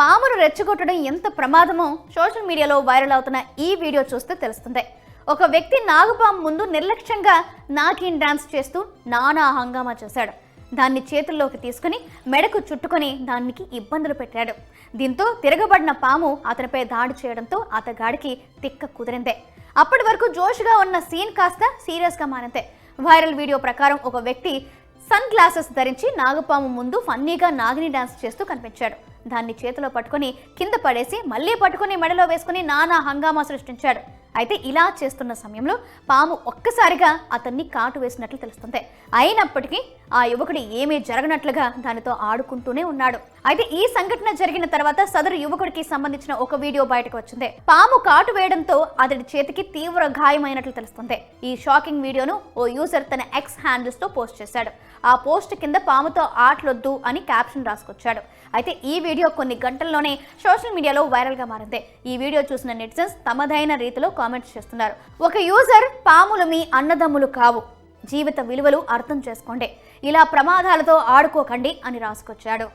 పామును రెచ్చగొట్టడం ఎంత ప్రమాదమో సోషల్ మీడియాలో వైరల్ అవుతున్న ఈ వీడియో చూస్తే తెలుస్తుంది. ఒక వ్యక్తి నాగుపాము ముందు నిర్లక్ష్యంగా నాకిన్ డాన్స్ చేస్తూ నానా హంగామా చేశాడు. దాన్ని చేతుల్లోకి తీసుకుని మెడకు చుట్టుకొని దానికి ఇబ్బందులు పెట్టాడు. దీంతో తిరగబడిన పాము అతనిపై దాడి చేయడంతో అతగాడికి తిక్క కుదిరిందే. అప్పటి వరకు జోష్గా ఉన్న సీన్ కాస్త సీరియస్గా మారిందే. వైరల్ వీడియో ప్రకారం ఒక వ్యక్తి సన్ గ్లాసెస్ ధరించి నాగపాము ముందు ఫన్నీగా నాగిని డాన్స్ చేస్తూ కనిపించాడు. దాన్ని చేతిలో పట్టుకొని కింద పడేసి మళ్ళీ పట్టుకొని మెడలో వేసుకుని నానా హంగామా సృష్టించాడు. అయితే ఇలా చేస్తున్న సమయంలో పాము ఒక్కసారిగా అతన్ని కాటు వేసినట్లు తెలుస్తుంది. అయినప్పటికీ ఆ యువకుడు ఏమీ జరగనట్లుగా దానితో ఆడుకుంటూనే ఉన్నాడు. అయితే ఈ సంఘటన జరిగిన తర్వాత సదరు యువకుడికి సంబంధించిన ఒక వీడియో బయటకు వచ్చింది. పాము కాటు వేయడంతో అతడి చేతికి తీవ్ర గాయమైనట్లు తెలుస్తుంది. ఈ షాకింగ్ వీడియోను ఓ యూజర్ తన ఎక్స్ హ్యాండిల్స్తో పోస్ట్ చేశాడు. ఆ పోస్ట్ కింద పాముతో ఆటలొద్దు అని క్యాప్షన్ రాసుకొచ్చాడు. అయితే ఈ వీడియో కొన్ని గంటల్లోనే సోషల్ మీడియాలో వైరల్గా మారింది. ఈ వీడియో చూసిన నెటిజన్స్ తమదైన రీతిలో కామెంట్స్ చేస్తున్నారు. ఒక యూజర్ పాములు మీ అన్నదమ్ములు కావు. జీవిత విలువలు అర్థం చేసుకోండి. ఇలా ప్రమాదాలతో ఆడుకోకండి అని రాసుకొచ్చాడు.